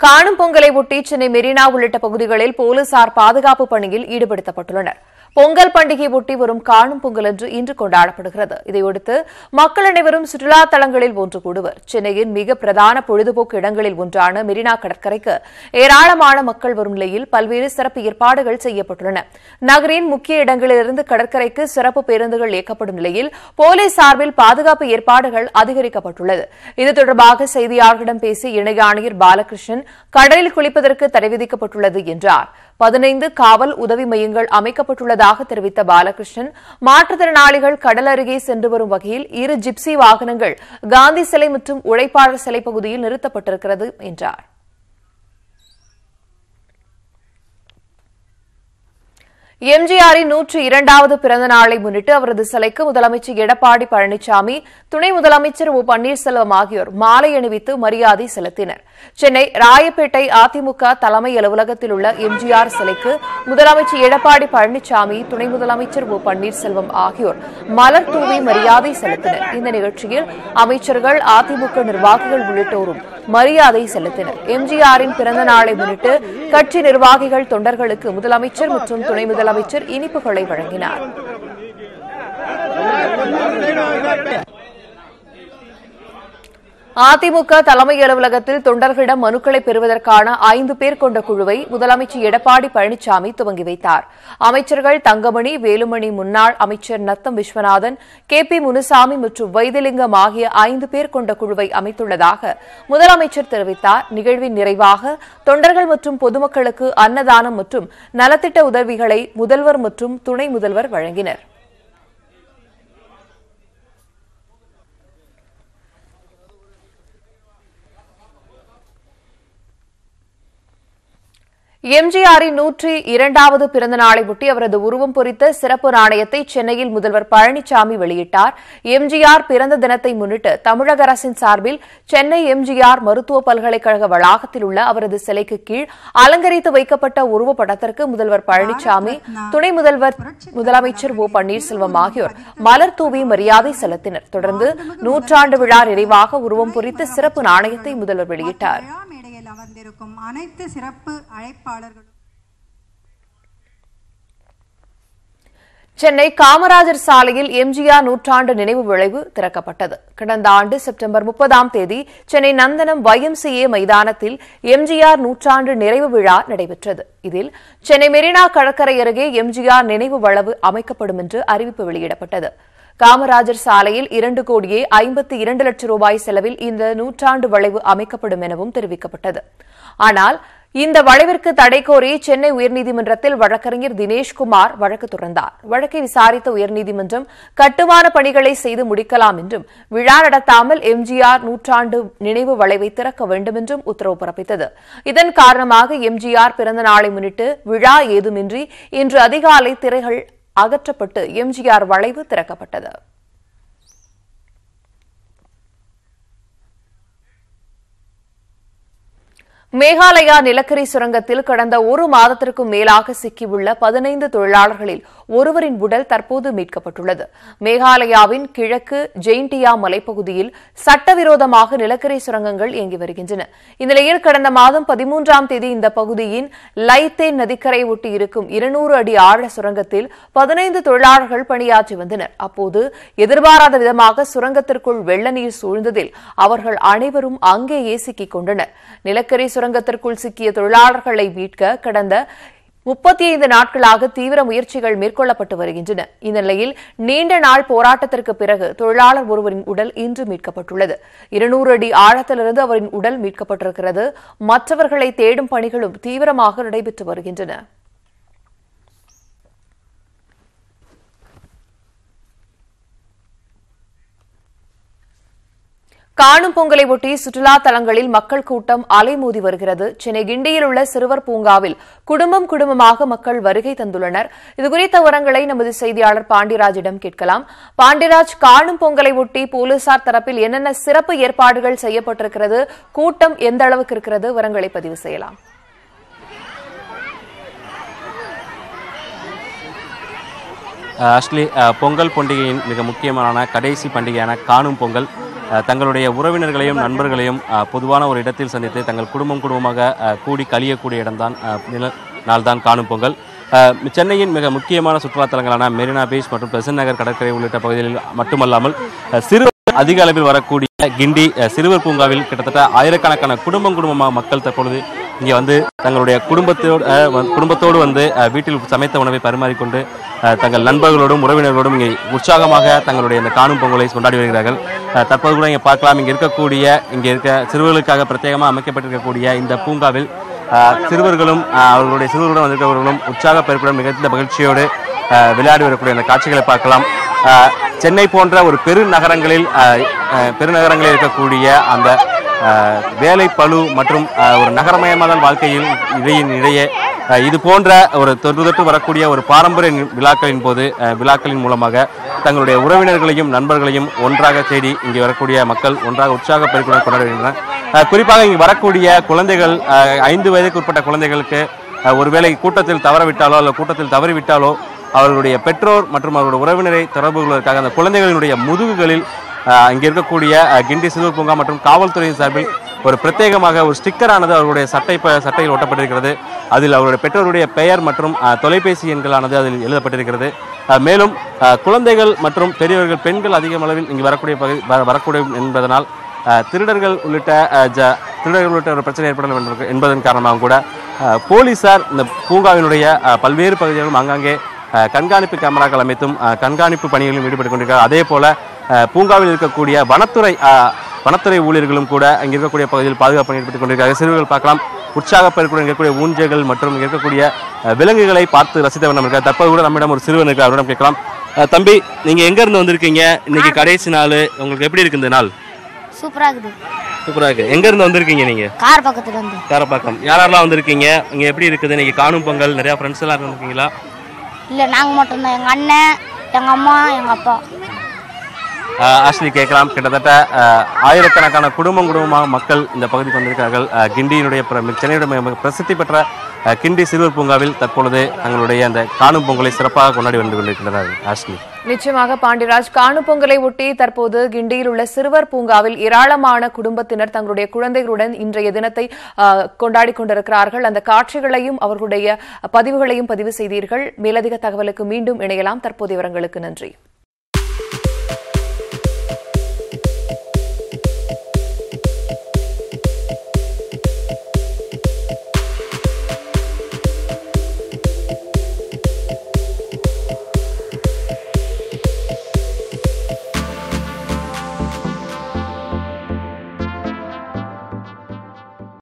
காணும் பொங்கலை ஒட்டி சென்னை மெரினா உள்ளிட்ட பகுதிகளில் போலீசார் பாதுகாப்பு பணியில் ஈடுபடுத்தப்பட்டுள்ளனா் பொங்கல் பண்டிகை ஒட்டி வரும் காணும் பொங்கல் என்று இன்று கொண்டாடப்படுகிறது. இதையடுத்து மக்கள் அனைவரும் சுற்றுலா தலங்களில் ஒன்று கூடுவர். சென்னையின் மிக பிரதான பொழுதுபோக்கு இடங்களில் ஒன்றான மெரினா கடற்கரைக்கு ஏராளமான மக்கள் வரும் நிலையில் பல்வேறு சிறப்பு ஏற்பாடுகள் செய்யப்பட்டுள்ளன. நகரின் முக்கிய இடங்களிலிருந்து கடற்கரைக்கு சிறப்பு பேருந்துகள் இயக்கப்படும் நிலையில் போலீஸ் சார்பில் பாதுகாப்பு ஏற்பாடுகள் அதிகரிக்கப்பட்டுள்ளது. இது தொடர்பாக செய்தியாளர்களிடம் பேசிய இணை ஆணையர் பாலகிருஷ்ணன் கடலில் குளிப்பதற்கு தடை விதிக்கப்பட்டுள்ளது என்றார். பதினைந்து காவல் உதவி மையங்கள் அமைக்கப்பட்டுள்ளதாக தெரிவித்த பாலகிருஷ்ணன் மாற்றுத்திறனாளிகள் கடல் அருகே சென்று வரும் வகையில் இரு ஜிப்சி வாகனங்கள் காந்தி சிலை மற்றும் உழைப்பாளர் சிலை பகுதியில் நிறுத்தப்பட்டிருக்கிறது என்றார். எம்ஜிஆரின் நூற்று இரண்டாவது பிறந்த நாளை முன்னிட்டு அவரது சிலைக்கு முதலமைச்சர் எடப்பாடி பழனிசாமி துணை முதலமைச்சர் ஓ பன்னீர்செல்வம் ஆகியோர் மாலை அணிவித்து மரியாதை செலுத்தினர். சென்னை ராயப்பேட்டை அதிமுக தலைமை அலுவலகத்தில் உள்ள எம்ஜிஆர் சிலைக்கு முதலமைச்சர் எடப்பாடி பழனிசாமி துணை முதலமைச்சர் ஓ பன்னீர்செல்வம் ஆகியோர் மலர் தூவி மரியாதை செலுத்தினர். இந்த நிகழ்ச்சியில் அமைச்சர்கள் அதிமுக நிர்வாகிகள் உள்ளிட்டோரும் மரியாதை செலுத்தினர். எம்ஜிஆரின் பிறந்த நாளை முன்னிட்டு கட்சி நிர்வாகிகள் தொண்டர்களுக்கு முதலமைச்சர் மற்றும் துணை முதலமைச்சர் இனிப்புகளை வழங்கினார். அதிமுக தலைமை அலுவலகத்தில் தொண்டர்களிடம் மனுக்களை பெறுவதற்கான ஐந்து பேர் கொண்ட குழுவை முதலமைச்சர் எடப்பாடி பழனிசாமி துவங்கி வைத்தார். அமைச்சர்கள் தங்கமணி வேலுமணி முன்னாள் அமைச்சர் நத்தம் விஸ்வநாதன் கே பி முனுசாமி மற்றும் வைத்திலிங்கம் ஆகிய ஐந்து பேர் கொண்ட குழுவை அமைத்துள்ளதாக முதலமைச்சர் தெரிவித்தார். நிகழ்வின் நிறைவாக தொண்டர்கள் மற்றும் பொதுமக்களுக்கு அன்னதானம் மற்றும் நலத்திட்ட உதவிகளை முதல்வர் மற்றும் துணை முதல்வர் வழங்கினர். எம்ஜிஆரின் நூற்றி இரண்டாவது பிறந்த நாளையொட்டி அவரது உருவம் பொறித்த சிறப்பு நாணயத்தை சென்னையில் முதல்வர் பழனிசாமி வெளியிட்டார். எம்ஜிஆர் பிறந்த தினத்தை முன்னிட்டு தமிழக அரசின் சார்பில் சென்னை எம்ஜிஆர் மருத்துவ பல்கலைக்கழக வளாகத்தில் உள்ள அவரது சிலைக்கு கீழ் அலங்கரித்து வைக்கப்பட்ட உருவப்படத்திற்கு முதல்வர் பழனிசாமி துணை முதல்வர் முதலமைச்சர் ஓ பன்னீர்செல்வம் ஆகியோர் மலர் தூவி மரியாதை செலுத்தினர். தொடர்ந்து நூற்றாண்டு விழா நிறைவாக உருவம் பொறித்த சிறப்பு நாணயத்தை முதல்வர் வெளியிட்டார். வந்திருக்கும் அனைத்து சிறப்பு அழைப்பாளர்களும். சென்னை காமராஜர் சாலையில் எம்ஜிஆர் நூற்றாண்டு நினைவு விளைவு திறக்கப்பட்டது. கடந்த ஆண்டு செப்டம்பர் முப்பதாம் தேதி சென்னை நந்தனம் வைஎம்சிஏ மைதானத்தில் எம்ஜிஆர் நூற்றாண்டு நிறைவு விழா நடைபெற்றது. இதில் சென்னை மெரினா கடற்கரை அருகே எம்ஜிஆர் நினைவு வளவு அமைக்கப்படும் என்று அறிவிப்பு வெளியிடப்பட்டது. காமராஜர் சாலையில் இரண்டு கோடியே ஐம்பத்தி இரண்டு லட்சம் ரூபாய் செலவில் இந்த நூற்றாண்டு வளைவு அமைக்கப்படும் எனவும் தெரிவிக்கப்பட்டது. ஆனால் இந்த வளைவிற்கு தடை கோரி சென்னை உயர்நீதிமன்றத்தில் வழக்கறிஞர் தினேஷ்குமார் வழக்கு தொடர்ந்தார். வழக்கை விசாரித்த உயர்நீதிமன்றம் கட்டுமான பணிகளை செய்து முடிக்கலாம் என்றும் விழா நடத்தாமல் எம்ஜிஆர் நூற்றாண்டு நினைவு வளைவை திறக்க வேண்டும் என்றும் உத்தரவு பிறப்பித்தது. இதன் காரணமாக எம்ஜிஆர் பிறந்த நாளை முன்னிட்டு விழா ஏதுமின்றி இன்று அதிகாலை திரைகள் அகற்றப்பட்டு எம்ஜிஆர் வளைவு திறக்கப்பட்டது. மேகாலயா நிலக்கரி சுரங்கத்தில் கடந்த ஒரு மாதத்திற்கும் மேலாக சிக்கியுள்ள பதினைந்து தொழிலாளர்களில் ஒருவரின் உடல் தற்போது மீட்கப்பட்டுள்ளது. மேகாலயாவின் கிழக்கு ஜெயின்டியா மலைப்பகுதியில் சட்டவிரோதமாக நிலக்கரி சுரங்கங்கள் இயங்கி வருகின்றன. இந்நிலையில் கடந்த மாதம் பதிமூன்றாம் தேதி இந்த பகுதியின் லைத்தேன் நதிக்கரை ஒட்டி இருக்கும் இருநூறு அடி ஆழ சுரங்கத்தில் பதினைந்து தொழிலாளர்கள் பணியாற்றி வந்தனர். அப்போது எதிர்பாராத விதமாக சுரங்கத்திற்குள் வெள்ள நீர் சூழ்ந்ததில் அவர்கள் அனைவரும் அங்கேயே சிக்கிக் கொண்டனர். நிலக்கரி சுரங்கத்திற்குள் சிக்கிய தொழிலாளர்களை மீட்க கடந்த முப்பத்தி ஐந்து நாட்களாக தீவிர முயற்சிகள் மேற்கொள்ளப்பட்டு வருகின்றன. இந்த நிலையில் நீண்ட நாள் போராட்டத்திற்கு பிறகு தொழிலாளர் ஒருவரின் உடல் இன்று மீட்கப்பட்டுள்ளது. இருநூறு அடி ஆழத்திலிருந்து அவரின் உடல் மீட்கப்பட்டிருக்கிறது. மற்றவர்களை தேடும் பணிகளும் தீவிரமாக நடைபெற்று வருகின்றன. காணும் பொங்கலை ஒட்டி சுற்றுலா தலங்களில் மக்கள் கூட்டம் அலைமோதி வருகிறது. சென்னை கிண்டியில் உள்ள சிறுவர் பூங்காவில் குடும்பம் குடும்பமாக மக்கள் வருகை தந்துள்ளனர். இதுகுறித்த விவரங்களை நமது செய்தியாளர் பாண்டியராஜிடம் கேட்கலாம். பாண்டியராஜ் காணும் பொங்கலை ஒட்டி போலீசார் தரப்பில் என்னென்ன சிறப்பு ஏற்பாடுகள் செய்யப்பட்டிருக்கிறது? கூட்டம் எந்த அளவுக்கு இருக்கிறது? விவரங்களை பதிவு செய்யலாம். ஆக்சுவலி பொங்கல் பண்டிகையின் மிக முக்கியமான கடைசி பண்டிகையான காணும் பொங்கல் தங்களுடைய உறவினர்களையும் நண்பர்களையும் பொதுவான ஒரு இடத்தில் சந்தித்து தங்கள் குடும்பம் குடும்பமாக கூடி கழியக்கூடிய இடம்தான் நாள்தான் காணும் பொங்கல். சென்னையின் மிக முக்கியமான சுற்றுலாத்தலங்களான மெரினா பீச் மற்றும் பெசன் நகர் கடற்கரை உள்ளிட்ட பகுதிகளில் மட்டுமல்லாமல் சிறு அதிக அளவில் வரக்கூடிய கிண்டி சிறுவர் பூங்காவில் கிட்டத்தட்ட ஆயிரக்கணக்கான குடும்பம் குடும்பமாக மக்கள் தற்பொழுது இங்கே வந்து தங்களுடைய குடும்பத்தோடு குடும்பத்தோடு வந்து வீட்டில் சமைத்த உணவை பரிமாறிக்கொண்டு தங்கள் நண்பர்களோடும் உறவினர்களோடும் இங்கே உற்சாகமாக தங்களுடைய இந்த காணும் பொங்கலை கொண்டாடி வருகிறார்கள். தற்போது கூட இங்கே பார்க்கலாம். இங்கே இருக்கக்கூடிய இங்கே இருக்க சிறுவர்களுக்காக பிரத்யேகமாக அமைக்கப்பட்டிருக்கக்கூடிய இந்த பூங்காவில் சிறுவர்களும் அவர்களுடைய சிறுவர்களுடன் வந்திருக்கிறவர்களும் உற்சாக பெருக்குடன் மிகுந்த மகிழ்ச்சியோடு விளையாடி வரக்கூடிய அந்த காட்சிகளை பார்க்கலாம். சென்னை போன்ற ஒரு பெருநகரங்களில் பெருநகரங்களில் இருக்கக்கூடிய அந்த வேலை பளு மற்றும் ஒரு நகரமயமாதல் வாழ்க்கையில் இடையின் இடையே இது போன்ற ஒரு தொன்று தொட்டு வரக்கூடிய ஒரு பாரம்பரிய விழாக்களின் போது விழாக்களின் மூலமாக தங்களுடைய உறவினர்களையும் நண்பர்களையும் ஒன்றாக தேடி இங்கே வரக்கூடிய மக்கள் ஒன்றாக உற்சாக பெருக்குடன் கொண்டாடுகின்றனர். குறிப்பாக இங்கு வரக்கூடிய குழந்தைகள் ஐந்து வயதுக்கு உட்பட்ட குழந்தைகளுக்கு ஒருவேளை கூட்டத்தில் தவறவிட்டாலோ அல்லது கூட்டத்தில் தவறிவிட்டாலோ அவர்களுடைய பெற்றோர் மற்றும் அவர்களுடைய உறவினரை தொடர்பு கொள்வதற்காக அந்த குழந்தைகளினுடைய முதுகுகளில் இங்கே இருக்கக்கூடிய கிண்டி சிறுவர் பூங்கா மற்றும் காவல்துறையின் சார்பில் ஒரு பிரத்யேகமாக ஒரு ஸ்டிக்கரானது அவருடைய சட்டை சட்டையில் ஒட்டப்பட்டிருக்கிறது. அதில் அவருடைய பெற்றோருடைய பெயர் மற்றும் தொலைபேசி எண்களானது அதில் எழுதப்பட்டிருக்கிறது. மேலும் குழந்தைகள் மற்றும் பெரியவர்கள் பெண்கள் அதிக அளவில் இங்கு வரக்கூடிய பகுதி வரக்கூடிய என்பதனால் திருடர்கள் உள்ளிட்ட ஜ திருடர்கள் உள்ளிட்ட ஒரு பிரச்சனை ஏற்படலாம் என்பதற்கு- என்பதன் காரணமாக கூட போலீஸார் போலீசார் இந்த பூங்காவினுடைய பல்வேறு பகுதிகளிலும் ஆங்காங்கே கண்காணிப்பு கேமராக்கள் அமைத்தும் கண்காணிப்பு பணிகளிலும் ஈடுபட்டு கொண்டிருக்கிறார். அதே போல பூங்காவில் இருக்கக்கூடிய வனத்துறை வனத்துறை ஊழியர்களும் கூட அங்கே இருக்கக்கூடிய பகுதியில் பாதுகாப்பு ஈடுபட்டு கொண்டிருக்கிறார்கள். சிறுவர்கள் பார்க்கலாம். உற்சாகப்பெருக்குடன் இருக்கக்கூடிய ஊஞ்சல்கள் மற்றும் இங்கே இருக்கக்கூடிய விலங்குகளை பார்த்து ரசித்த வண்ணம் இருக்கார் தற்போது கூட நம்மிடம் ஒரு சிறுவன் இருக்கிறார். அவரிடம் கேட்கலாம். தம்பி நீங்க எங்க இருந்து வந்திருக்கீங்க? இன்னைக்கு கடைசி நாள். உங்களுக்கு எப்படி இருக்கு இந்த நாள்? சூப்பராக இருக்குது. சூப்பரா இருக்கு. எங்க இருந்து வந்திருக்கீங்க நீங்க? கார் பக்கத்துல வந்து காரப்பாக்கம். யாரெல்லாம் வந்திருக்கீங்க? இங்க எப்படி இருக்குது? இன்னைக்கு காணும் பொங்கல். நிறைய ஃப்ரெண்ட்ஸ் எல்லாம் இருந்திருக்கீங்களா? இல்லை நாங்கள் மட்டும்தான். எங்கள் அண்ணன் எங்கள் அம்மா எங்கள் அப்பா. ஆஹ் கேட்கலாம். கிட்டத்தட்ட ஆயிரக்கணக்கான குடும்பம் குடும்பமாக மக்கள் இந்த பகுதிக்கு வந்திருக்கிறார்கள் கிண்டியினுடைய சென்னையுடைய பிரசித்தி பெற்ற கிண்டி சிறுவர் பூங்காவில் தற்பொழுது தங்களுடைய அந்த காணும் பொங்கலை சிறப்பாக கொண்டாடி வந்து கொண்டிருக்கிறார்கள் ஆஷ்லி. நிச்சயமாக பாண்டியராஜ் காணும் பொங்கலை ஒட்டி தற்போது கிண்டியில் உள்ள சிறுவர் பூங்காவில் ஏராளமான குடும்பத்தினர் தங்களுடைய குழந்தைகளுடன் இன்றைய தினத்தை ஆஹ், கொண்டாடிக் கொண்டிருக்கிறார்கள். அந்த காட்சிகளையும் அவர்களுடைய பதிவுகளையும் பதிவு செய்தீர்கள். மேலதிக தகவலுக்கு மீண்டும் இணையலாம். தற்போதைய விவரங்களுக்கு நன்றி.